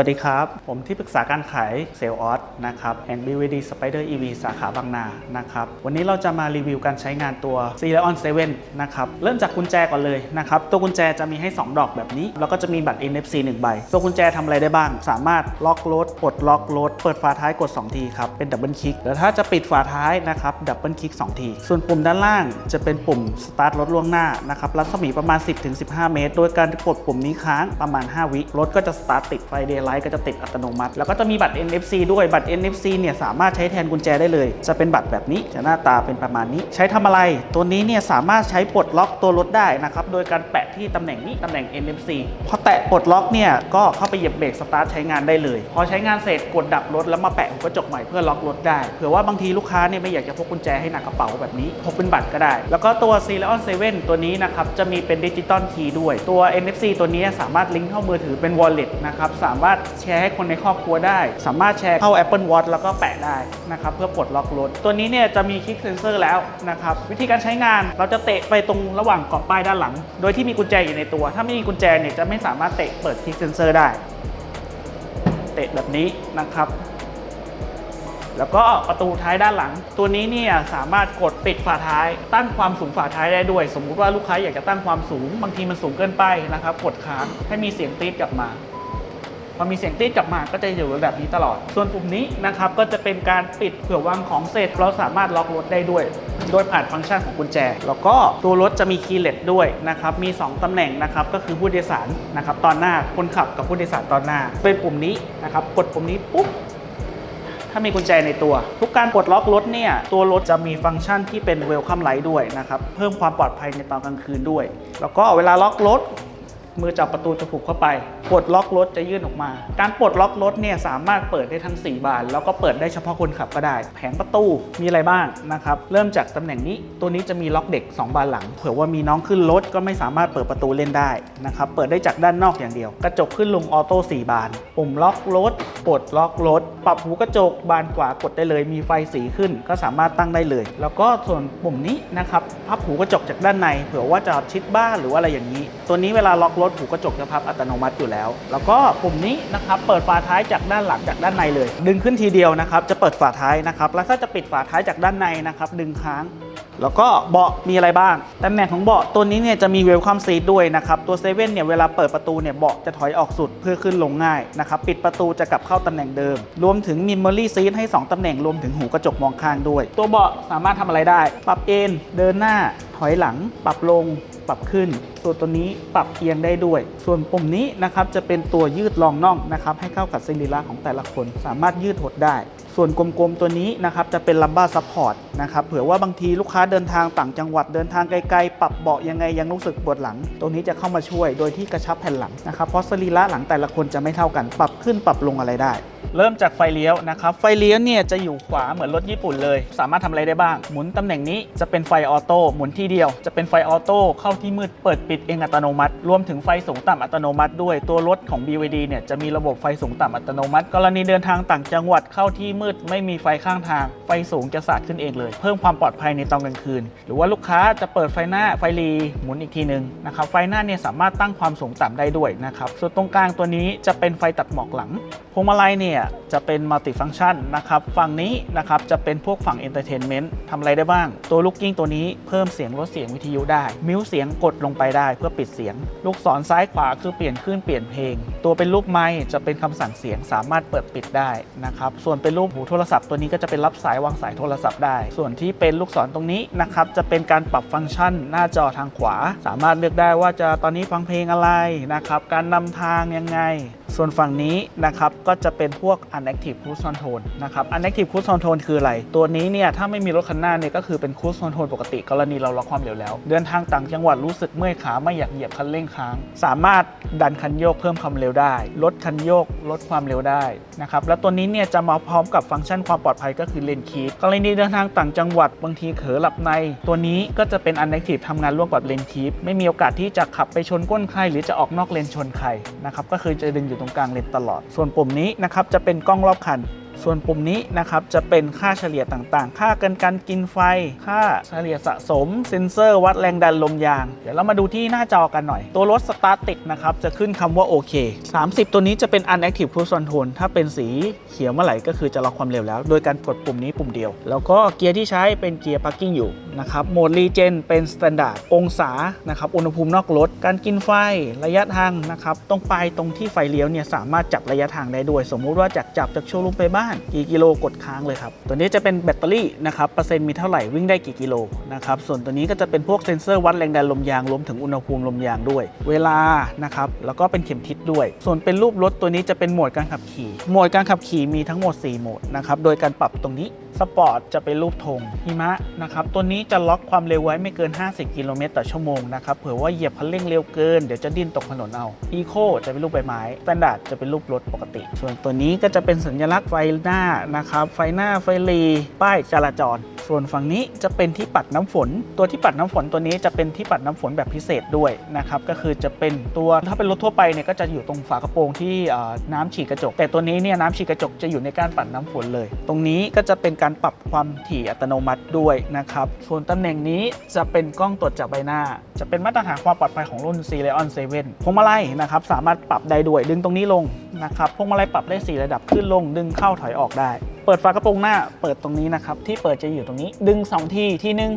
สวัสดีครับ ผมที่ปรึกษาการขายเซลล์ออสนะครับแห่ง BVD Spider EV สาขาบางนานะครับวันนี้เราจะมารีวิวการใช้งานตัว c e l e o n 7นะครับเริ่มจากกุญแจก่อนเลยนะครับตัวกุญแจจะมีให้ 2 ดอกแบบนี้ แล้วก็จะมีบัตร NFC 1 ใบ ตัวกุญแจทำอะไรได้บ้าง สามารถล็อกรถปลดล็อกรถเปิดฝาท้ายกด 2 ทีครับ เป็นดับเบิลคลิกแล้วถ้าจะปิดฝาท้ายนะครับดับเบิลคลิก2 ที ส่วนปุ่มด้านล่างจะเป็นปุ่มสตาร์ทรถล่วงหน้านะครับรัศมีประมาณ 10-15 เมตร โดยการกดปุ่มนี้ค้างประมาณ 5 วิรถก็จะสตาร์ทติดไฟเดย์ไลท์ก็จะติดอัตโนมัติ แล้วก็จะมีบัตร NFC ด้วยบัตร NFC เนี่ยสามารถใช้แทนกุญแจได้เลย จะเป็นบัตรแบบนี้จะหน้าตาเป็นประมาณนี้ ใช้ทำอะไร ตัวนี้เนี่ยสามารถใช้ปลดล็อกตัวรถได้นะครับโดยการแปะที่ตำแหน่งนี้ตำแหน่ง NFC พอแตะปลดล็อกเนี่ยก็เข้าไปเหยียบเบรกสตาร์ทใช้งานได้เลย พอใช้งานเสร็จกดดับรถแล้วมาแปะหัวกระจกใหม่เพื่อล็อกรถได้เผื่อว่าบางทีลูกค้าเนี่ยไม่อยากจะพกกุญแจให้หนักกระเป๋าแบบนี้พกเป็นบัตรก็ได้ แล้วก็ตัว c e l e o n 7ตัวนี้นะครับจะมีเป็นดิจิตอลคีย์ด้วยตัว NFC ตัวนี้สามารถลิงก์เข้ามือถือเป็น wallet นะครับสามารถแชร์ให้คนในครอบครัวได้ สามารถแชร์เข้า Apple Watch แล้วก็แปะได้นะครับเพื่อปลดล็อกรถ ตัวนี้เนี่ยจะมีคลิกเซนเซอร์แล้วนะครับวิธีการใช้งานเราจะเตะไปตรงระหว่างเกาะป้ายด้านหลัง โดยที่มีกุญแจอยู่ในตัว ถ้าไม่มีกุญแจเนี่ยจะไม่สามารถเตะเปิดคลิกเซนเซอร์ได้ เตะแบบนี้นะครับแล้วก็ประตูท้ายด้านหลัง ตัวนี้เนี่ยสามารถกดปิดฝาท้าย ตั้งความสูงฝาท้ายได้ด้วย สมมุติว่าลูกค้าอยากจะตั้งความสูง บางทีมันสูงเกินไปนะครับ กดค้างให้มีเสียงตีดกลับมา พอมีเสียงตีดกลับมาก็จะอยู่แบบนี้ตลอด ส่วนปุ่มนี้นะครับก็จะเป็นการปิดเผื่อวางของเสร็จเราสามารถล็อกรถได้ด้วย โดยผ่านฟังก์ชันของกุญแจ แล้วก็ตัวรถจะมีคีย์เลสด้วยนะครับมี 2 ตำแหน่งนะครับก็คือผู้โดยสารนะครับตอนหน้าคนขับกับผู้โดยสารตอนหน้า เป็นปุ่มนี้นะครับกดปุ่มนี้ปุ๊บถ้ามีกุญแจในตัว ทุกการปลดล็อกรถเนี่ยตัวรถจะมีฟังก์ชันที่เป็นเวลคัมไลท์ด้วยนะครับเพิ่มความปลอดภัยในตอนกลางคืนด้วย แล้วก็เวลาล็อกรถ มือจับประตูจะผูกเข้าไป ปลดล็อกรถจะยื่นออกมา การปลดล็อกรถเนี่ยสามารถเปิดได้ทั้ง 4 บาน แล้วก็เปิดได้เฉพาะคนขับก็ได้ แผงประตูมีอะไรบ้างนะครับ เริ่มจากตำแหน่งนี้ ตัวนี้จะมีล็อกเด็ก 2 บานหลัง เผื่อว่ามีน้องขึ้นรถก็ไม่สามารถเปิดประตูเล่นได้นะครับ เปิดได้จากด้านนอกอย่างเดียว กระจกขึ้นลงออโต้4บาน ปุ่มล็อกรถ ปลดล็อกรถ ปรับหูกระจกบานขวากดได้เลย มีไฟสีขึ้น ก็สามารถตั้งได้เลย แล้วก็ส่วนปุ่มนี้นะครับ พับหูกระจกจากด้านใน เผื่อว่าจะชิดบ้านหรือว่าอะไรอย่างนี้ ตัวนี้เวลาล็อกรถหูกระจกจะพับอัตโนมัติอยู่แล้ว แล้วก็ปุ่มนี้นะครับเปิดฝาท้ายจากด้านหลังจากด้านในเลย ดึงขึ้นทีเดียวนะครับจะเปิดฝาท้ายนะครับแล้วถ้าจะปิดฝาท้ายจากด้านในนะครับดึงค้างแล้วก็เบาะมีอะไรบ้างตำแหน่งของเบาะตัวนี้เนี่ยจะมีเวลคัมซีทด้วยนะครับตัวเซเว่นเนี่ยเวลาเปิดประตูเนี่ยเบาะจะถอยออกสุดเพื่อขึ้นลงง่ายนะครับปิดประตูจะกลับเข้าตำแหน่งเดิม รวมถึงมี Memory Seat ให้ 2ตำแหน่งรวมถึงหูกระจกมองข้างด้วย ตัวเบาะสามารถทำอะไรได้ ปรับเอนเดินหน้าถอยหลัง ปรับลง ปรับขึ้น ส่วนตัวนี้ปรับเอียงได้ด้วย ส่วนปุ่มนี้นะครับจะเป็นตัวยืดรองน่องนะครับให้เข้ากับสรีระของแต่ละคน สามารถยืดหดได้ ส่วนกลมๆตัวนี้นะครับจะเป็นลัมบ้าซัพพอร์ตนะครับเผื่อว่าบางทีลูกค้าเดินทางต่างจังหวัดเดินทางไกลๆ ปรับเบาะยังไงยังรู้สึกปวดหลัง ตรงนี้จะเข้ามาช่วยโดยที่กระชับแผ่นหลังนะครับเพราะสรีระหลังแต่ละคนจะไม่เท่ากัน ปรับขึ้นปรับลงอะไรได้เริ่มจากไฟเลี้ยวนะครับ ไฟเลี้ยวเนี่ยจะอยู่ขวาเหมือนรถญี่ปุ่นเลย สามารถทำอะไรได้บ้าง หมุนตำแหน่งนี้จะเป็นไฟออโต้หมุนที่เดียว จะเป็นไฟออโต้เข้าที่มืดเปิดปิดเองอัตโนมัติ รวมถึงไฟสูงต่ำอัตโนมัติด้วยตัวรถของ BYD เนี่ยจะมีระบบไฟสูงต่ำอัตโนมัติ กรณีเดินทางต่างจังหวัดเข้าที่มืดไม่มีไฟข้างทาง ไฟสูงจะสาดขึ้นเองเลย เพิ่มความปลอดภัยในตอนกลางคืน หรือว่าลูกค้าจะเปิดไฟหน้าไฟรีหมุนอีกทีหนึ่งนะครับไฟหน้าเนี่ยสามารถตั้งความสูงต่ำได้ด้วยนะครับส่วนตรงกลางตัวนี้จะเป็นไฟตัดหมอกหลังพวงมาลัยเนี่ยจะเป็นมัลติฟัง c t ชันนะครับ ฝั่งนี้นะครับจะเป็นพวกฝั่งเอนเตอร์เทนเมนต์ทำอะไรได้บ้าง ตัวลูกกิ้งตัวนี้เพิ่มเสียงลดเสียงวิทยุได้ มิวเสียงกดลงไปได้เพื่อปิดเสียง ลูกศรซ้ายขวาคือเปลี่ยนขึ้นเปลี่ยนเพลง ตัวเป็นรูปไม้จะเป็นคำสั่งเสียงสามารถเปิดปิดได้นะครับ ส่วนเป็นรูปหูโทรศัพท์ตัวนี้ก็จะเป็นรับสายวางสายโทรศัพท์ได้ ส่วนที่เป็นลูกศรตรงนี้นะครับจะเป็นการปรับฟังก์ชันหน้าจอทางขวา สามารถเลือกได้ว่าจะตอนนี้ฟังเพลงอะไรนะครับ การนำทางยังไง ส่วนฝั่งนี้นะครับก็จะเป็นพวก unactive cruise control นะครับ unactive cruise control คืออะไร ตัวนี้เนี่ยถ้าไม่มีรถคันหน้าเนี่ยก็คือเป็น cruise control ปกติกรณีเราล็อกความเร็วแล้ว เดินทางต่างจังหวัดรู้สึกเมื่อยขาไม่อยากเหยียบคันเร่งค้าง สามารถดันคันโยกเพิ่มความเร็วได้ ลดคันโยกลดความเร็วได้นะครับแล้วตัวนี้เนี่ยจะมาพร้อมกับฟังก์ชันความปลอดภัยก็คือเลนคีปกรณีเดินทางต่างจังหวัดบางทีเผลอหลับใน ตัวนี้ก็จะเป็น unactive ทำงานร่วมกับเลนคีปไม่มีโอกาสที่จะขับไปชนก้นใครหรือจะออกนอกเลนชนใครนะครับก็คือจะดึงอยู่ตรงกลางเลนตลอด ส่วนปุ่มนี้นะครับจะเป็นกล้องรอบคัน ส่วนปุ่มนี้นะครับจะเป็นค่าเฉลี่ยต่างๆ ค่ากันการกินไฟ ค่าเฉลี่ยสะสม เซ็นเซอร์วัดแรงดันลมยาง เดี๋ยวเรามาดูที่หน้าจอกันหน่อย ตัวรถสตาร์ติดนะครับจะขึ้นคำว่าโอเค 30 ตัวนี้จะเป็น unactive cruise control ถ้าเป็นสีเขียวเมื่อไหร่ก็คือจะล็อกความเร็วแล้ว โดยการกดปุ่มนี้ปุ่มเดียว แล้วก็เกียร์ที่ใช้เป็นเกียร์ parking อยู่นะครับ โหมด regen เป็น standard องศา นะครับ อุณหภูมินอกรถ การกินไฟ ระยะทางนะครับ ตรงไปตรงที่ไฟเลี้ยวเนี่ยสามารถจับระยะทางได้ด้วย สมมุติว่าจากจับจากโชว์รูมไปบ้านกี่กิโลกดค้างเลยครับ ตัวนี้จะเป็นแบตเตอรี่นะครับเปอร์เซ็นต์มีเท่าไหร่วิ่งได้กี่กิโลนะครับส่วนตัวนี้ก็จะเป็นพวกเซ็นเซอร์วัดแรงดันลมยางรวมถึงอุณหภูมิลมยางด้วย เวลานะครับแล้วก็เป็นเข็มทิศด้วย ส่วนเป็นรูปรถตัวนี้จะเป็นโหมดการขับขี่โหมดการขับขี่มีทั้งหมด 4 โหมดนะครับโดยการปรับตรงนี้ สปอร์ตจะเป็นรูปธงหิมะนะครับ ตัวนี้จะล็อกความเร็วไว้ไม่เกิน 50 กิโลเมตรต่อชั่วโมงนะครับ เผื่อว่าเหยียบคันเร่งเร็วเกิน เดี๋ยวจะดิ้นตกถนนเอา อีโคจะเป็นรูปใบไม้สแตนดาร์ดจะเป็นรูปรถปกติ ส่วนตัวนี้ก็จะเป็นสัญลักษณ์ไฟหน้านะครับ ไฟหน้าไฟลีป้ายจราจร ส่วนฝั่งนี้จะเป็นที่ปัดน้ำฝน ตัวที่ปัดน้ำฝนตัวนี้จะเป็นที่ปัดน้ำฝนแบบพิเศษด้วยนะครับก็คือจะเป็นตัวถ้าเป็นรถทั่วไปเนี่ยก็จะอยู่ตรงฝากระโปรงที่น้ำฉีดกระจก แต่ตัวนี้เนี่ยน้ำฉีดกระจกจะอยู่ในการปัดน้ำฝนเลย ตรงนี้ก็จะเป็นการปรับความถี่อัตโนมัติด้วยนะครับส่วนตำแหน่งนี้จะเป็นกล้องตรวจจับใบหน้า จะเป็นมาตรฐานความปลอดภัยของรุ่น c l e o n 7พวงมาลัยนะครับสามารถปรับได้ด้วยดึงตรงนี้ลงนะครับพวงมาลัยปรับได้สี่ระดับขึ้นลงดึงเข้าถอยออกได้ เปิดฝากระโปรงหน้าเปิดตรงนี้นะครับ ที่เปิดจะอยู่ตรงนี้ ดึง 2 ที ที่หนึง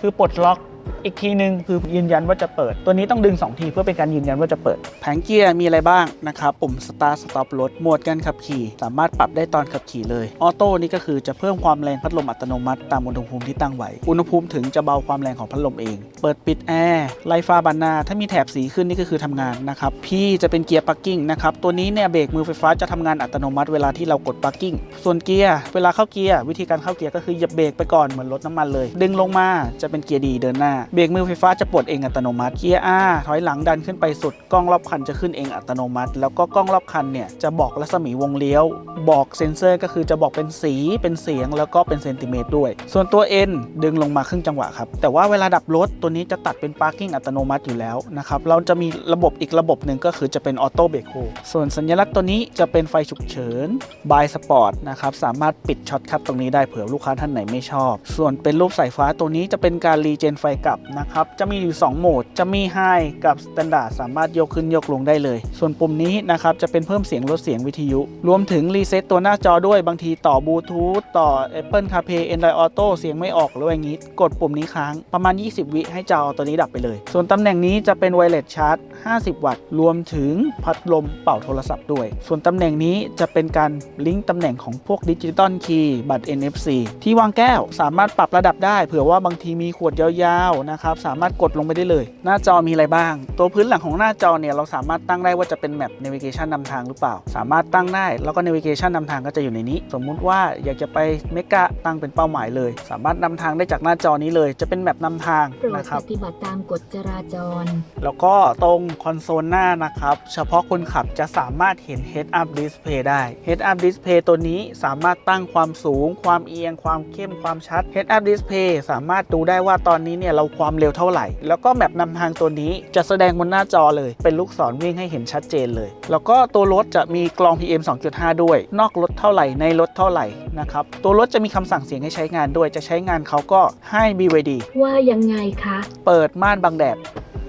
คือปลดล็อก อีกทีหนึ่งคือยืนยันว่าจะเปิด ตัวนี้ต้องดึง 2 ทีเพื่อเป็นการยืนยันว่าจะเปิด แผงเกียร์มีอะไรบ้างนะครับปุ่ม start stop รถโหมดการขับขี่สามารถปรับได้ตอนขับขี่เลยออโต้นี่ก็คือจะเพิ่มความแรงพัดลมอัตโนมัติตามอุณหภูมิที่ตั้งไว้อุณหภูมิถึงจะเบาความแรงของพัดลมเอง เปิดปิดแอร์ไลฟ้าบานนาถ้ามีแถบสีขึ้นนี่ก็คือทำงานนะครับพี่จะเป็นเกียร์ parking นะครับตัวนี้เนี่ยเบรกมือไฟฟ้าจะทำงานอัตโนมัติเวลาที่เรากด parking ส่วนเกียร์เวลาเข้าเกียร์วิธีการเข้าเกียร์ก็คือเหยียบเบรกไปก่อนเหมือนรถน้ำมันเลย ดึงลงมาจะเป็นเกียร์ดีเดินหน้าเบรกมือไฟฟ้าจะปลดเองอัตโนมัติ เกียร์ R ถอยหลังดันขึ้นไปสุด กล้องรอบคันจะขึ้นเองอัตโนมัติ แล้วก็กล้องรอบคันเนี่ยจะบอกรัศมีวงเลี้ยว บอกเซ็นเซอร์ก็คือจะบอกเป็นสีเป็นเสียงแล้วก็เป็นเซนติเมตรด้วย ส่วนตัว N ดึงลงมาครึ่งจังหวะครับ แต่ว่าเวลาดับรถตัวนี้จะตัดเป็น parking อัตโนมัติอยู่แล้วนะครับ เราจะมีระบบอีกระบบหนึ่งก็คือจะเป็นออโต้เบรกโฮส่วนสัญลักษณ์ตัวนี้จะเป็นไฟฉุกเฉินบายสปอร์ตนะครับสามารถปิดช็อตคัทตรงนี้ได้เผื่อลูกค้าท่านไหนไม่ชอบ ส่วนเป็นรูปสายฟ้าตัวนี้จะเป็นการรีเจนไฟกลับนะครับ จะมีอยู่ 2 โหมด จะมี High กับ Standard สามารถยกขึ้นยกลงได้เลย ส่วนปุ่มนี้นะครับจะเป็นเพิ่มเสียงลดเสียงวิทยุ รวมถึงรีเซ็ตตัวหน้าจอด้วยบางทีต่อบลูทูธต่อ Apple CarPlay Android Auto เสียงไม่ออกหรืออย่างนี้ กดปุ่มนี้ค้างประมาณ 20 วิให้จอตัวนี้ดับไปเลย ส่วนตำแหน่งนี้จะเป็นไวเลสชาร์จ 50 วัตต์ รวมถึงพัดลมเป่าโทรศัพท์ด้วย ส่วนตำแหน่งนี้จะเป็นการลิงก์ตำแหน่งของพวกดิจิตอลคีย์บัตร NFC ที่วางแก้วสามารถปรับระดับได้ เผื่อว่าบางทีมีขวดยาวๆนะครับสามารถกดลงไปได้เลย หน้าจอมีอะไรบ้าง ตัวพื้นหลังของหน้าจอเนี่ยเราสามารถตั้งได้ว่าจะเป็นแมป navigation นำทางหรือเปล่า สามารถตั้งได้แล้วก็ navigation นำทางก็จะอยู่ในนี้ สมมุติว่าอยากจะไปเมกะตั้งเป็นเป้าหมายเลย สามารถนำทางได้จากหน้าจอนี้เลย จะเป็นแมปนำทางโปรดนะครับปฏิบัติตามกฎจราจร แล้วก็ตรงคอนโซลหน้านะครับเฉพาะคนขับจะสามารถเห็น Head Up Display ได้ Head Up Display ตัวนี้สามารถตั้งความสูง ความเอียง ความเข้มความชัด Head Up Display สามารถดูได้ว่าตอนนี้เนี่ยเราความเร็วเท่าไหร่ แล้วก็แมปนำทางตัวนี้จะแสดงบนหน้าจอเลย เป็นลูกศรวิ่งให้เห็นชัดเจนเลย แล้วก็ตัวรถจะมีกรอง PM 2.5 ด้วย นอกรถเท่าไหร่ในรถเท่าไหร่นะครับตัวรถจะมีคำสั่งเสียงให้ใช้งานด้วย จะใช้งานเขาก็ให้ BYD ว่ายังไงคะ เปิดม่านบังแดด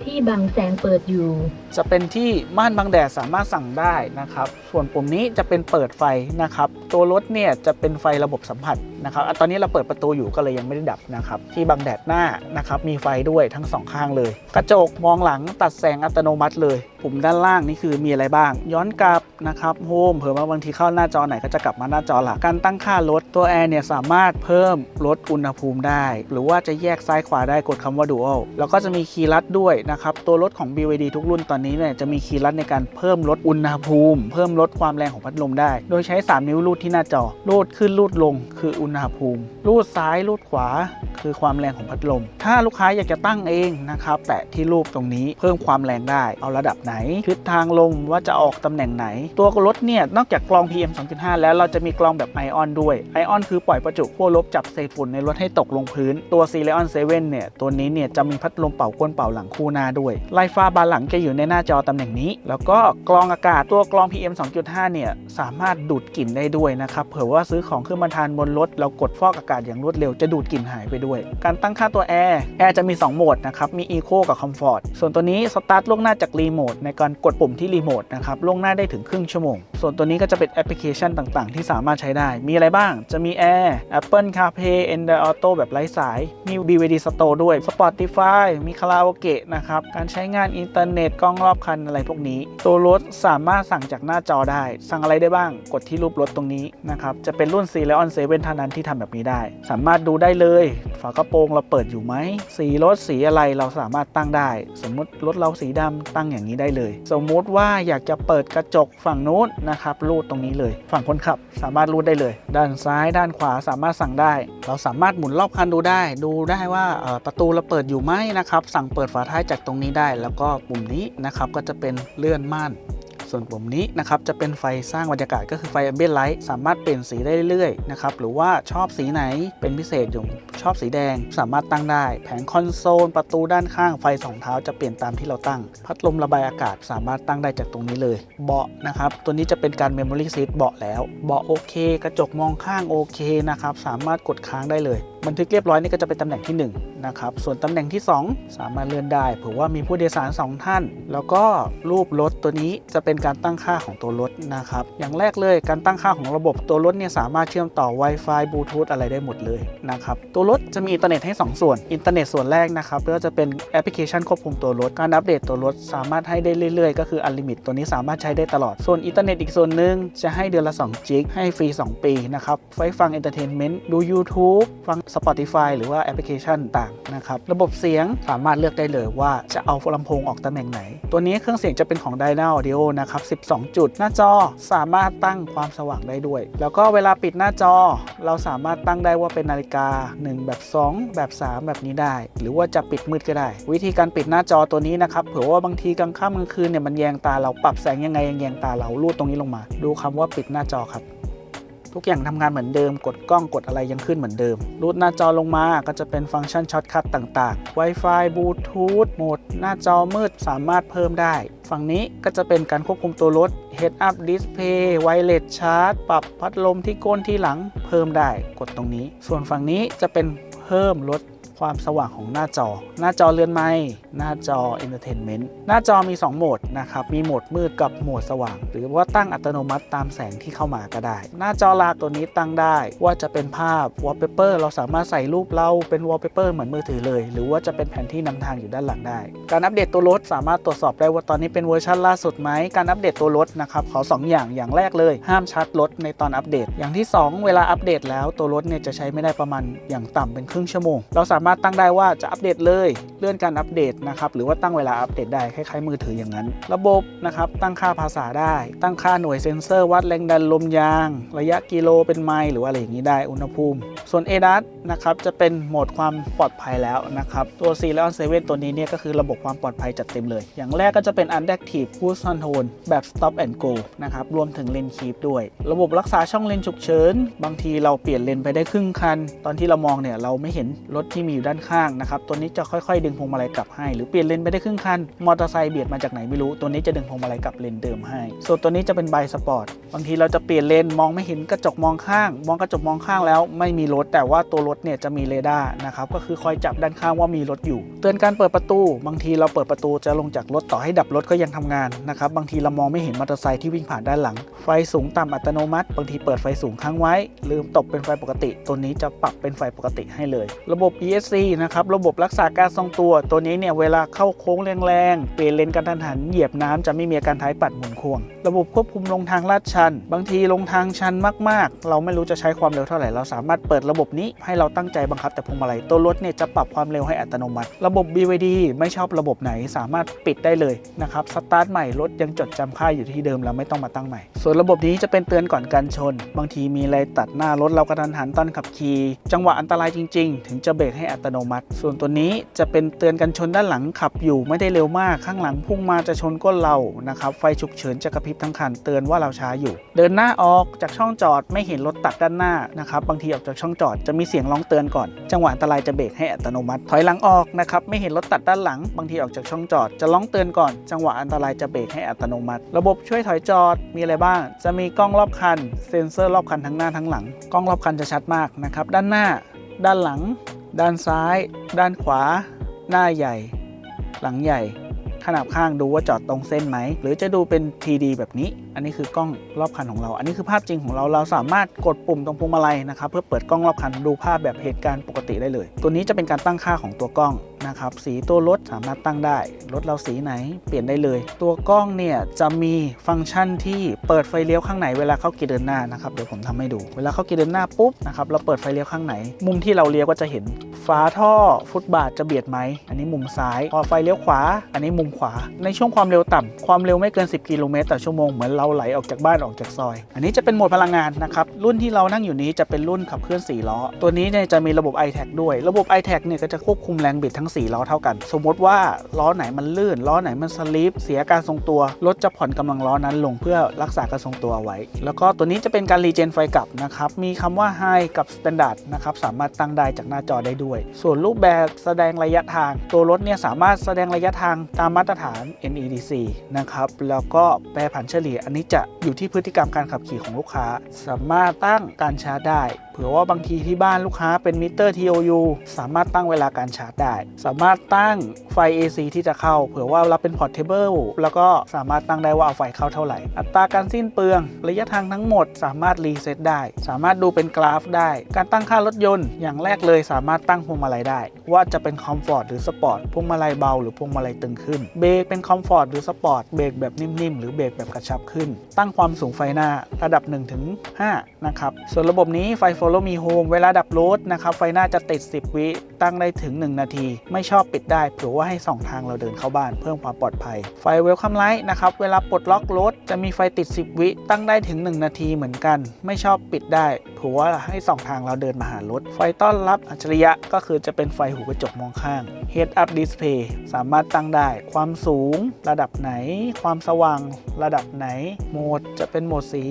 ที่บังแสงเปิดอยู่ จะเป็นที่ม่านบังแดดสามารถสั่งได้นะครับ ส่วนปุ่มนี้จะเป็นเปิดไฟนะครับ ตัวรถเนี่ยจะเป็นไฟระบบสัมผัสนะครับอะตอนนี้เราเปิดประตูอยู่ก็เลยยังไม่ได้ดับนะครับ ที่บังแดดหน้านะครับมีไฟด้วยทั้งสองข้างเลย กระจกมองหลังตัดแสงอัตโนมัติเลยปุ่มด้านล่างนี่คือมีอะไรบ้าง ย้อนกลับนะครับโฮมเผื่อว่าบางทีเข้าหน้าจอไหนก็จะกลับมาหน้าจอหลักการตั้งค่ารถตัวแอร์เนี่ยสามารถเพิ่มลดอุณหภูมิได้ หรือว่าจะแยกซ้ายขวาได้กดคำว่า dual แล้วก็จะมีคีย์ลัดด้วยนะครับตัวรถของ BYD ทุกรุ่นตอนนี้เนี่ยจะมีคีย์ลัดในการเพิ่มลดอุณหภูมิ เพิ่มลดความแรงของพัดลมได้ โดยใช้ 3 นิ้วลูดที่หน้าจอลูดขึ้นลูดลงคืออุณหภูมิลูดซ้ายลูดขวา คือความแรงของพัดลม ถ้าลูกค้าอยากจะตั้งเองนะครับแตะที่รูปตรงนี้เพิ่มความแรงได้เอาระดับไหนทิศทางลมว่าจะออกตำแหน่งไหน ตัวรถเนี่ยนอกจากกรอง PM 2.5 แล้วเราจะมีกรองแบบไอออนด้วยไอออนคือปล่อยประจุขั้วลบจับเศษฝุ่นในรถให้ตกลงพื้นตัว c ีเลออนเซเว่นเนี่ยตัวนี้เนี่ยจะมีพัดลมเป่าก้นเป่าหลังคู่หน้าด้วยไลฟ้าบานหลังจะอยู่ในหน้าน้าจอตำแหน่งนี้ แล้วก็กรองอากาศตัวกรอง PM 2.5 เนี่ย สามารถดูดกลิ่นได้ด้วยนะครับเผื่อว่าซื้อของขึ้นมาทานบนรถเรากดฟอกอากาศอย่างรวดเร็วจะดูดกลิ่นหายไปด้วย การตั้งค่าตัวแอร์แอร์จะมี 2 โหมดนะครับมี Eco กับ Comfort ส่วนตัวนี้สตาร์ทล่วงหน้าจากรีโมทในการกดปุ่มที่รีโมทนะครับล่วงหน้าได้ถึงครึ่งชั่วโมง ส่วนตัวนี้ก็จะเป็นแอปพลิเคชันต่างๆ ที่สามารถใช้ได้ มีอะไรบ้าง จะมี Air Apple CarPlay Android Auto แบบไร้สาย มี BVD Store ด้วย Spotify มีคาราโอเกะนะครับ การใช้งานอินเทอร์เน็ตกล้องรอบคันอะไรพวกนี้ ตัวรถสามารถสั่งจากหน้าจอได้ สั่งอะไรได้บ้าง กดที่รูปรถตรงนี้นะครับ จะเป็นรุ่น c และ on 7เท่านั้นที่ทำแบบนี้ได้ สามารถดูได้เลย ฝากระโปรงเราเปิดอยู่ไหม สีรถสีอะไรเราสามารถตั้งได้ สมมุติรถเราสีดำตั้งอย่างนี้ได้เลย สมมุติว่าอยากจะเปิดกระจกฝั่งนู้นนะครับรูดตรงนี้เลย ฝั่งคนขับสามารถรูดได้เลย ด้านซ้ายด้านขวาสามารถสั่งได้ เราสามารถหมุนรอบคันดูได้ ดูได้ว่าประตูเราเปิดอยู่ไหมนะครับสั่งเปิดฝาท้ายจากตรงนี้ได้ แล้วก็ปุ่มนี้นะครับก็จะเป็นเลื่อนม่าน ส่วนปุ่มนี้นะครับจะเป็นไฟสร้างบรรยากาศก็คือไฟ ambient light สามารถเปลี่ยนสีได้เรื่อยๆนะครับหรือว่าชอบสีไหนเป็นพิเศษอยู่ชอบสีแดง สามารถตั้งได้ แผงคอนโซล ประตูด้านข้างไฟสองเท้าจะเปลี่ยนตามที่เราตั้ง พัดลมระบายอากาศสามารถตั้งได้จากตรงนี้เลย เบาะนะครับตัวนี้จะเป็นการ memory seat เบาะแล้วเบาะโอเค กระจกมองข้างโอเคนะครับสามารถกดค้างได้เลย บันทึกเรียบร้อยนี่ก็จะเป็นตำแหน่งที่1นะครับส่วนตำแหน่งที่ 2 สามารถเลื่อนได้เผื่อว่ามีผู้โดยสาร 2 ท่าน แล้วก็รูปรถตัวนี้จะเป็นการตั้งค่าของตัวรถนะครับอย่างแรกเลยการตั้งค่าของระบบตัวรถเนี่ยสามารถเชื่อมต่อ Wi-Fi บลูทูธอะไรได้หมดเลยนะครับตัวรถจะมีอินเทอร์เน็ตให้ 2 ส่วน อินเทอร์เน็ตส่วนแรกนะครับก็จะเป็นแอปพลิเคชันควบคุมตัวรถการอัปเดตตัวรถสามารถให้ได้เรื่อยๆ ก็คือ Unlimit ตัวนี้สามารถใช้ได้ตลอดส่วนอินเทอร์เน็ตอีกส่วนหนึ่งจะให้เดือนละ2จิกให้ฟรี 2 ปีนะครับไว้ฟังเอนเตอร์เทนเมนต์ดู YouTube ฟัง Spotify หรือว่าแอปพลิเคชันต่างนะครับ ระบบเสียงสามารถเลือกได้เลยว่าจะเอาลำโพงออกตำแหน่งไหน ตัวนี้เครื่องเสียงจะเป็นของ d y n a Audio นะครับ 12 จุด หน้าจอสามารถตั้งความสว่างได้ด้วย แล้วก็เวลาปิดหน้าจอ เราสามารถตั้งได้ว่าเป็นนาฬิกา 1 แบบ 2 แบบ 3 แบบนี้ได้ หรือว่าจะปิดมืดก็ได้ วิธีการปิดหน้าจอตัวนี้นะครับเผื่อว่าบางทีกลางค่ำกลางคืนเนี่ยมันแยงตาเราปรับแสงยังไงยังแยงตาเราลูดตรงนี้ลงมา ดูคำว่าปิดหน้าจอครับ ทุกอย่างทำงานเหมือนเดิม กดกล้องกดอะไรยังขึ้นเหมือนเดิม รูดหน้าจอลงมาก็จะเป็นฟังก์ชันช็อตคัทต่างๆ Wi-Fi บลูทูธโหมด หน้าจอมืดสามารถเพิ่มได้ ฝั่งนี้ก็จะเป็นการควบคุมตัวรถ Head Up Display Wireless Charge ปรับพัดลมที่ก้นที่หลังเพิ่มได้ กดตรงนี้ ส่วนฝั่งนี้จะเป็นเพิ่มลด ความสว่างของหน้าจอ หน้าจอเรือนไม้หน้าจอ Entertainment หน้าจอมี 2 โหมดนะครับ มีโหมดมืดกับโหมดสว่าง หรือว่าตั้งอัตโนมัติตามแสงที่เข้ามาก็ได้ หน้าจอลากตัวนี้ตั้งได้ว่าจะเป็นภาพ wallpaper เราสามารถใส่รูปเราเป็น wallpaper เหมือนมือถือเลย หรือว่าจะเป็นแผนที่นำทางอยู่ด้านหลังได้ การอัปเดตตัวรถสามารถตรวจสอบได้ว่าตอนนี้เป็นเวอร์ชันล่าสุดไหมการอัปเดตตัวรถนะครับขอสองอย่างอย่างแรกเลย ห้ามชาร์จรถในตอนอัปเดต อย่างที่สองเวลาอัปเดตแล้วตัวรถเนี่ยจะใช้ไม่ได้ประมาณอย่างต่ำเป็นครึ่งชั่วโมงเราสามารถตั้งได้ว่าจะอัปเดตเลยเลื่อนการอัปเดตนะครับหรือว่าตั้งเวลาอัปเดตได้คล้ายๆมือถืออย่างนั้น ระบบนะครับตั้งค่าภาษาได้ ตั้งค่าหน่วยเซ็นเซอร์วัดแรงดันลมยาง ระยะกิโลเป็นไมล์หรือว่าอะไรอย่างนี้ได้อุณหภูมิ ส่วน ADAS นะครับจะเป็นโหมดความปลอดภัยแล้วนะครับตัว C และ On 7ตัวนี้เนี่ยก็คือระบบความปลอดภัยจัดเต็มเลย อย่างแรกก็จะเป็น Adaptive Cruise Control แบบ Stop and Go นะครับรวมถึงเลนคีปด้วย ระบบรักษาช่องเลนฉุกเฉินบางทีเราเปลี่ยนเลนไปได้ครึ่งคัน ตอนที่เรามองเนี่ยเราไม่เห็นรถที่มีอยู่ด้านข้างนะครับ ตัวนี้จะค่อยๆ ดึงพวงมาลัยกลับให้ หรือเปลี่ยนเลนไปได้ครึ่งคัน มอเตอร์ไซค์เบียดมาจากไหนไม่รู้ ตัวนี้จะดึงพวงมาลัยกลับเลนเดิมให้ ส่วนตัวนี้จะเป็นไบสปอร์ต บางทีเราจะเปลี่ยนเลนมองไม่เห็นกระจกมองข้าง มองกระจกมองข้างแล้วไม่มีรถ แต่ว่าตัวรถเนี่ยจะมีเรดาร์นะครับ ก็คือคอยจับด้านข้างว่ามีรถอยู่ เตือนการเปิดประตู บางทีเราเปิดประตูจะลงจากรถต่อให้ดับรถก็ยังทำงานนะครับ บางทีเรามองไม่เห็นมอเตอร์ไซค์ที่วิ่งผ่านด้านหลัง ไฟสูงต่ำอัตโนมัติ บางทีเปิดไฟสูงค้างไว้ ลืมตบเป็นไฟปกติ ตัวนี้จะปรับเป็นไฟปกติให้เลย ระบบ ESC นะครับระบบรักษาการทรงตัว ตัวนี้เนี่ยเวลาเข้าโค้งแรงๆ เปลี่ยนเลนกระทันหันเหยียบน้ำจะไม่มีอาการท้ายปัดหมุนควง ระบบควบคุมลงทางลาดชัน บางทีลงทางชันมากๆ เราไม่รู้จะใช้ความเร็วเท่าไหร่ เราสามารถเปิดระบบนี้ให้เราตั้งใจบังคับแต่พวงมาลัยตัวรถเนี่ยจะปรับความเร็วให้อัตโนมัติ ระบบ BYD ไม่ชอบระบบไหนสามารถปิดได้เลยนะครับสตาร์ทใหม่รถยังจดจำค่าอยู่ที่เดิมแล้วไม่ต้องมาตั้งใหม่ ส่วนระบบนี้จะเป็นเตือนก่อนการชน บางทีมีอะไรตัดหน้ารถเรากระทันหันตอนขับขี่จังหวะอันตรายจริง ๆ ถึงจะเบรกให้อัตโนมัติ ส่วนตัวนี้จะเป็นเตือนกันชนด้านหลังขับอยู่ไม่ได้เร็วมากข้างหลังพุ่งมาจะชนก้นเรานะครับไฟฉุกเฉินจะกระพริบทั้งคันเตือนว่าเราช้าอยู่ เดินหน้าออกจากช่องจอดไม่เห็นรถตัดด้านหน้านะครับบางทีออกจากช่องจอดจะมีเสียงร้องเตือนก่อน จังหวะอันตรายจะเบรกให้อัตโนมัติ ถอยหลังออกนะครับไม่เห็นรถตัดด้านหลัง บางทีออกจากช่องจอดจะร้องเตือนก่อน จังหวะอันตรายจะเบรกให้อัตโนมัติ ระบบช่วยถอยจอดมีอะไรบ้าง จะมีกล้องรอบคัน เซ็นเซอร์รอบคันทั้งหน้าทั้งหลัง กล้องรอบคันจะชัดมากนะครับด้านหน้า ด้านหลัง ด้านซ้าย ด้านขวา หน้าใหญ่ หลังใหญ่ ขนาบข้างดูว่าจอดตรงเส้นไหม หรือจะดูเป็น TD แบบนี้ อันนี้คือกล้องรอบคันของเรา อันนี้คือภาพจริงของเรา เราสามารถกดปุ่มตรงพวงมาลัยนะครับ เพื่อเปิดกล้องรอบคันดูภาพแบบเหตุการณ์ปกติได้เลย ตัวนี้จะเป็นการตั้งค่าของตัวกล้อง นะครับ สีตัวรถสามารถตั้งได้ รถเราสีไหนเปลี่ยนได้เลย ตัวกล้องเนี่ยจะมีฟังก์ชันที่เปิดไฟเลี้ยวข้างไหนเวลาเข้าเกียร์เดินหน้านะครับเดี๋ยวผมทำให้ดู เวลาเข้าเกียร์เดินหน้าปุ๊บนะครับเราเปิดไฟเลี้ยวข้างไหน มุมที่เราเลี้ยวก็จะเห็นฝาท่อฟุตบาทจะเบียดไหม อันนี้มุมซ้าย พอไฟเลี้ยวขวา อันนี้มุมขวา ในช่วงความเร็วต่ำความเร็วไม่เกิน 10 กิโลเมตรต่อชั่วโมง เหมือนเราไหลออกจากบ้านออกจากซอย อันนี้จะเป็นโหมดพลังงานนะครับ รุ่นที่เรานั่งอยู่นี้จะเป็นรุ่นขับเคลื่อน 4 ล้อ ตัวนี้เนี่ยจะมีระบบ iTac ด้วย ระบบ iTac เนี่ยก็จะควบคุมแรงบิดทั้ง4 ล้อเท่ากัน สมมติว่าล้อไหนมันลื่น ล้อไหนมันสลิปเสียการทรงตัว รถจะผ่อนกำลังล้อนั้นลงเพื่อรักษาการทรงตัวเอาไว้ แล้วก็ตัวนี้จะเป็นการรีเจนไฟกลับนะครับ มีคำว่า High กับ Standard นะครับสามารถตั้งได้จากหน้าจอได้ด้วย ส่วนรูปแบบแสดงระยะทาง ตัวรถเนี่ยสามารถแสดงระยะทางตามมาตรฐาน NEDC นะครับแล้วก็แปรผันเฉลี่ยอันนี้จะอยู่ที่พฤติกรรมการขับขี่ของลูกค้า สามารถตั้งการชาร์จได้เผื่อว่าบางทีที่บ้านลูกค้าเป็นมิเตอร์ TOU สามารถตั้งเวลาการชาร์จได้ สามารถตั้งไฟ AC ที่จะเข้า เผื่อว่าเราเป็น portable แล้วก็สามารถตั้งได้ว่าเอาไฟเข้าเท่าไหร่ อัตราการสิ้นเปลือง ระยะทางทั้งหมด สามารถรีเซ็ตได้ สามารถดูเป็นกราฟได้ การตั้งค่ารถยนต์ อย่างแรกเลยสามารถตั้งพวงมาลัยได้ ว่าจะเป็นคอมฟอร์ตหรือสปอร์ตพวงมาลัยเบาหรือพวงมาลัยตึงขึ้นเบรกเป็นคอมฟอร์ตหรือสปอร์ตเบรกแบบนิ่มๆหรือเบรกแบบกระชับขึ้น ตั้งความสูงไฟหน้าระดับ1ถึง5 นะครับ ส่วนระบบนี้ไฟ Follow Me Home เวลาดับรถนะครับไฟหน้าจะติด 10 วิตั้งได้ถึง 1 นาที ไม่ชอบปิดได้เผื่อว่าให้สองทางเราเดินเข้าบ้านเพิ่มความปลอดภัย ไฟ Welcome Light นะครับเวลาปลดล็อกรถจะมีไฟติด 10 วิตั้งได้ถึง 1 นาทีเหมือนกัน ไม่ชอบปิดได้เผื่อว่าให้สองทางเราเดินมาหารถ ไฟต้อนรับอัจฉริยะก็คือจะเป็นไฟหูกระจกมองข้าง Head Up Display สามารถตั้งได้ความสูง ระดับไหน ความสว่าง ระดับไหน โหมดจะเป็นโหมดสี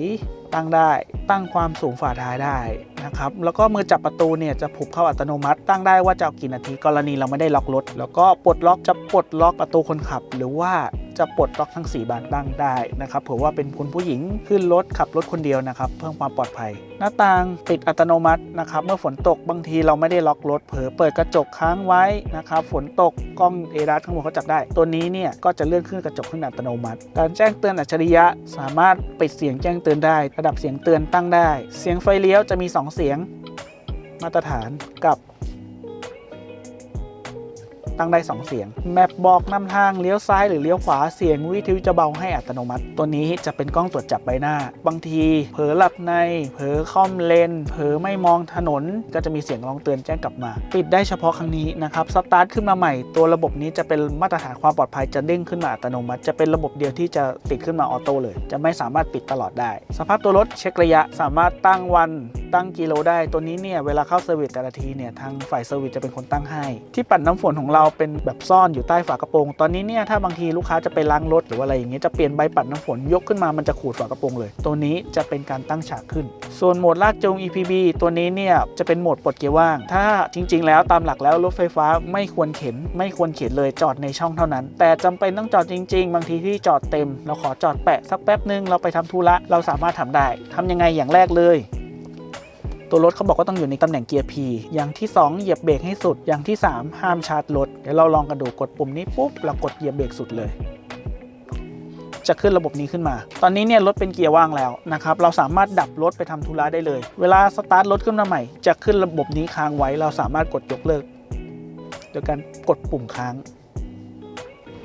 ตั้งได้ ตั้งความสูงฝาท้ายได้ นะครับแล้วก็มือจับประตูเนี่ยจะผูกเข้าอัตโนมัติ ตั้งได้ว่าจะเอากี่นาทีกรณีเราไม่ได้ล็อกรถ แล้วก็ปลดล็อกจะปลดล็อกประตูคนขับ หรือว่าจะปลดล็อกทั้ง 4 บานตั้งได้นะครับเผื่อว่าเป็นคุณผู้หญิงขึ้นรถขับรถคนเดียวนะครับ เพิ่มความปลอดภัย หน้าต่างปิดอัตโนมัตินะครับเมื่อฝนตกบางทีเราไม่ได้ล็อกรถเผลอเปิดกระจกค้างไว้นะครับฝนตกกล้องเอรัสข้างบนเขาจับได้ ตัวนี้เนี่ยก็จะเลื่อนขึ้นกระจกขึ้นอัตโนมัติ การแจ้งเตือนอัจฉริยะสามารถปิดเสียงแจ้งเตือนได้ ระดับเสียงเตือนตั้งได้ เสียงไฟเลี้ยวจะมี 2เสียงมาตรฐานกับ ตั้งได้ 2 เสียง แมปบอกนำทางเลี้ยวซ้ายหรือเลี้ยวขวาเสียงวิทยุจะเบาให้อัตโนมัติ ตัวนี้จะเป็นกล้องตรวจจับใบหน้า บางทีเผลอหลับใน เผลอค่อมเลนเผลอไม่มองถนน ก็จะมีเสียงร้องเตือนแจ้งกลับมา ปิดได้เฉพาะครั้งนี้นะครับสตาร์ทขึ้นมาใหม่ตัวระบบนี้จะเป็นมาตรฐานความปลอดภัยจะเด้งขึ้นมาอัตโนมัติ จะเป็นระบบเดียวที่จะติดขึ้นมาออโต้เลย จะไม่สามารถปิดตลอดได้ สภาพตัวรถเช็คระยะสามารถตั้งวันตั้งกิโลได้ตัวนี้เนี่ยเวลาเข้าเซอร์วิสแต่ละทีเนี่ยทางฝ่ายเซอร์วิสจะเป็นคนตั้งให้ ที่ปัดน้ำฝนของเราเป็นแบบซ่อนอยู่ใต้ฝากระโปรง ตอนนี้เนี่ยถ้าบางทีลูกค้าจะไปล้างรถหรือว่าอะไรอย่างเงี้ยจะเปลี่ยนใบปัดน้ำฝนยกขึ้นมามันจะขูดฝากระโปรงเลย ตัวนี้จะเป็นการตั้งฉากขึ้น ส่วนโหมดลากจูง EPB ตัวนี้เนี่ยจะเป็นโหมดปลดเกียร์ว่าง ถ้าจริง ๆ แล้วตามหลักแล้วรถไฟฟ้าไม่ควรเข็น ไม่ควรเข็นเลยจอดในช่องเท่านั้น แต่จำเป็นต้องจอดจริง ๆ บางทีที่จอดเต็ม เราขอจอดแปะสักแป๊บนึงเราไปทำธุระเราสามารถทำได้ทำยังไงอย่างแรกเลย ตัวรถเขาบอกว่าต้องอยู่ในตำแหน่งเกียร์ P อย่างที่ 2 เหยียบเบรกให้สุด อย่างที่ 3 ห้ามชาร์จรถ เดี๋ยวเราลองกันดูกดปุ่มนี้ปุ๊บเรากดเหยียบเบรกสุดเลย จะขึ้นระบบนี้ขึ้นมา ตอนนี้เนี่ยรถเป็นเกียร์ว่างแล้วนะครับ เราสามารถดับรถไปทำธุระได้เลย เวลาสตาร์ทรถขึ้นมาใหม่ จะขึ้นระบบนี้ค้างไว้ เราสามารถกดยกเลิกโดยการกดปุ่มค้าง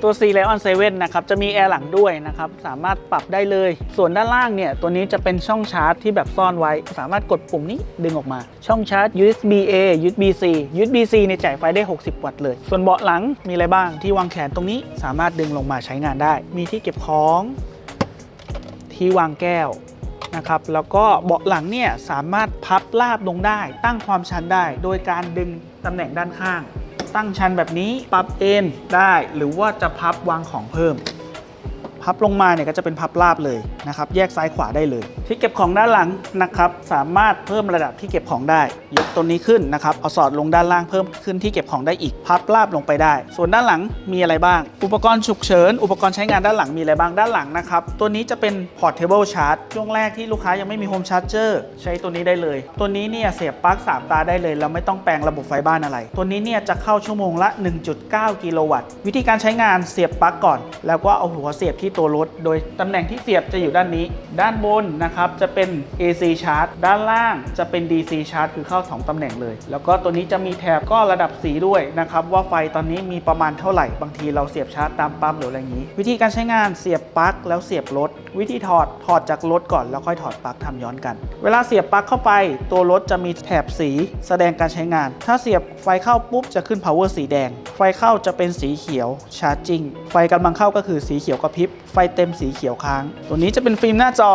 ตัว C Lion 7นะครับจะมีแอร์หลังด้วยนะครับสามารถปรับได้เลย ส่วนด้านล่างเนี่ยตัวนี้จะเป็นช่องชาร์จที่แบบซ่อนไว้ สามารถกดปุ่มนี้ดึงออกมา ช่องชาร์จ USB A USB C USB C เนี่ยจ่ายไฟได้ 60 วัตต์เลย ส่วนเบาะหลังมีอะไรบ้างที่วางแขนตรงนี้สามารถดึงลงมาใช้งานได้ มีที่เก็บของที่วางแก้วนะครับแล้วก็เบาะหลังเนี่ยสามารถพับลาบลงได้ ตั้งความชันได้ โดยการดึงตำแหน่งด้านข้าง ตั้งชันแบบนี้ ปรับเอนได้ หรือว่าจะพับวางของเพิ่ม พับลงมาเนี่ยก็จะเป็นพับราบเลยนะครับแยกซ้ายขวาได้เลย ที่เก็บของด้านหลังนะครับสามารถเพิ่มระดับที่เก็บของได้ ยกตัวนี้ขึ้นนะครับเอาสอดลงด้านล่างเพิ่มขึ้นที่เก็บของได้อีกพับราบลงไปได้ ส่วนด้านหลังมีอะไรบ้าง อุปกรณ์ฉุกเฉิน อุปกรณ์ใช้งานด้านหลังมีอะไรบ้างด้านหลังนะครับตัวนี้จะเป็น portable charge ช่วงแรกที่ลูกค้ายังไม่มี home charger ใช้ตัวนี้ได้เลย ตัวนี้เนี่ยเสียบปลั๊ก3ตาได้เลยเราไม่ต้องแปลงระบบไฟบ้านอะไร ตัวนี้เนี่ยจะเข้าชั่วโมงละ 1.9 กิโลวัตต์ วิธีการใช้งานเสียบปลั๊กก่อน แล้วก็เอาหัวเสียบที่ตัวรถ โดยตำแหน่งที่เสียบจะอยู่ด้านนี้ ด้านบนนะครับจะเป็น AC charge ด้านล่างจะเป็น DC charge คือเข้า 2ตำแหน่งเลย แล้วก็ตัวนี้จะมีแถบก็ระดับสีด้วยนะครับว่าไฟตอนนี้มีประมาณเท่าไหร่ บางทีเราเสียบชาร์จตามปั๊มหรืออะไรอย่างนี้ วิธีการใช้งานเสียบปลั๊กแล้วเสียบรถ วิธีถอดถอดจากรถก่อนแล้วค่อยถอดปลั๊กทำย้อนกัน เวลาเสียบปลั๊กเข้าไป ตัวรถจะมีแถบสีแสดงการใช้งาน ถ้าเสียบไฟเข้าปุ๊บจะขึ้น power สีแดง ไฟเข้าจะเป็นสีเขียว charging ไฟกำลังเข้าก็คือสีเขียวกระพริบไฟเต็มสีเขียวค้าง ตัวนี้จะเป็นฟิล์มหน้าจอ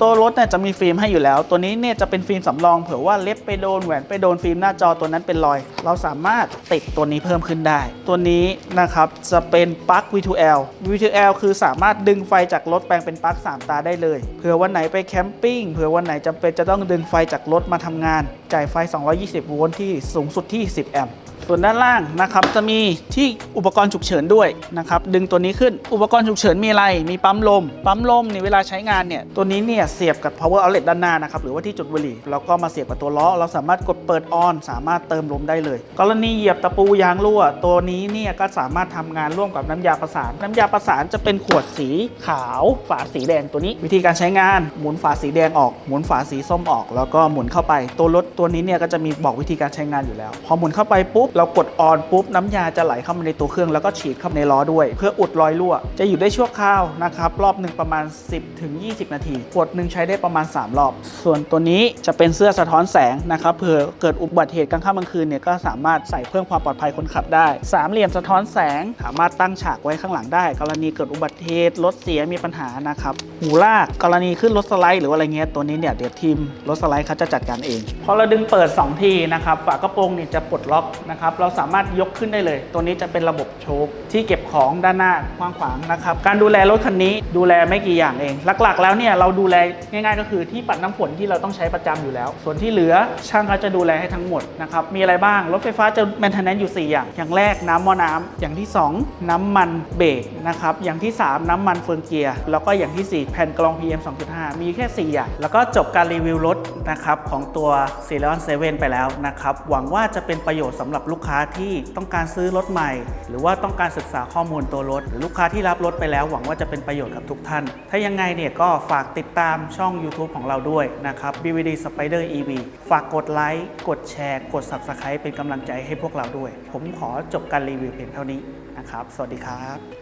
ตัวรถเนี่ยจะมีฟิล์มให้อยู่แล้ว ตัวนี้เนี่ยจะเป็นฟิล์มสำรองเผื่อว่าเล็บไปโดนแหวนไปโดนฟิล์มหน้าจอตัวนั้นเป็นรอย เราสามารถติดตัวนี้เพิ่มขึ้นได้ ตัวนี้นะครับจะเป็นปลั๊ก V2L V2L คือสามารถดึงไฟจากรถแปลงเป็นปลั๊ก3 ตาได้เลยเผื่อวันไหนไปแคมปิ้งเผื่อวันไหนจำเป็นจะต้องดึงไฟจากรถมาทำงาน จ่ายไฟ 220 โวลต์ที่สูงสุดที่ 10 แอมป์ ส่วนด้านล่างนะครับจะมีที่อุปกรณ์ฉุกเฉินด้วยนะครับดึงตัวนี้ขึ้นอุปกรณ์ฉุกเฉินมีอะไร มีปั๊มลม ปั๊มลมในเวลาใช้งานเนี่ยตัวนี้เนี่ยเสียบกับ power outlet ด้านหน้านะครับหรือว่าที่จุดบุหรี่แล้วก็มาเสียบกับตัวล้อเราสามารถกดเปิดออน สามารถเติมลมได้เลย กรณีเหยียบตะปูยางรั่ว ตัวนี้เนี่ยก็สามารถทำงานร่วมกับน้ำยาประสาน น้ำยาประสานจะเป็นขวดสีขาวฝาสีแดงตัวนี้ วิธีการใช้งานหมุนฝาสีแดงออกหมุนฝาสีส้มออก แล้วก็หมุนเข้าไป ตัวรถตัวนี้เนี่ยก็จะมีบอกวิธีการใช้งานอยู่แล้ว พอหมุนเข้าไปปุ๊บเรากดออนปุ๊บน้ำยาจะไหลเข้ามาในตัวเครื่องแล้วก็ฉีดเข้าในล้อด้วย เพื่ออุดรอยรั่ว จะอยู่ได้ชั่วคราวนะครับรอบหนึ่งประมาณ 10ถึง20 นาทีขวดหนึ่งใช้ได้ประมาณ 3 รอบ ส่วนตัวนี้จะเป็นเสื้อสะท้อนแสงนะครับเผื่อเกิดอุบัติเหตุกลางค่ำกลางคืนเนี่ยก็สามารถใส่เพิ่มความปลอดภัยคนขับได้สามเหลี่ยมสะท้อนแสงสามารถตั้งฉากไว้ข้างหลังได้ กรณีเกิดอุบัติเหตุรถเสียมีปัญหานะครับหูลากกรณีขึ้นรถสไลด์หรืออะไรเงี้ยตัวนี้เนี่ยเดี๋ยวทีมรถสไลด์เขาจะจัดการเองพอเราดึงเปิด 2 ทีนะครับฝากระโปรงเนี่ยจะปลดล็อกนะครับเราสามารถยกขึ้นได้เลย ตัวนี้จะเป็นระบบโชคที่เก็บของด้านหน้ากว้างขวางนะครับการดูแลรถคันนี้ดูแลไม่กี่อย่างเอง หลักๆ แล้วเนี่ยเราดูแลง่ายๆ ก็คือที่ปัดน้ำฝนที่เราต้องใช้ประจำอยู่แล้ว ส่วนที่เหลือช่างเขาจะดูแลให้ทั้งหมดนะครับมีอะไรบ้างรถไฟฟ้าจะแมนเทนแนนซ์อยู่4อย่างอย่างแรกน้ำมอน้ำอย่างที่ 2 น้ำมันเบรกนะครับอย่างที่ 3 น้ำมันเฟืองเกียร์แล้วก็อย่างทีสี่ 4 แผ่นกรอง PM 2.5 มีแค่ 4 อย่าง แล้วก็จบการรีวิวรถนะครับของตัว c e l e o n 7 ไปแล้วนะครับหวังว่าจะเป็นประโยชน์สำหรับลูกค้าที่ต้องการซื้อรถใหม่ หรือว่าต้องการศึกษาข้อมูลตัวรถ หรือลูกค้าที่รับรถไปแล้วหวังว่าจะเป็นประโยชน์กับทุกท่าน ถ้ายังไงเนี่ยก็ฝากติดตามช่อง YouTube ของเราด้วยนะครับ BVD Spider EV ฝากกดไลค์กดแชร์ กด Subscribe เป็นกำลังใจให้พวกเราด้วย ผมขอจบการรีวิวเพียงเท่านี้นะครับ สวัสดีครับ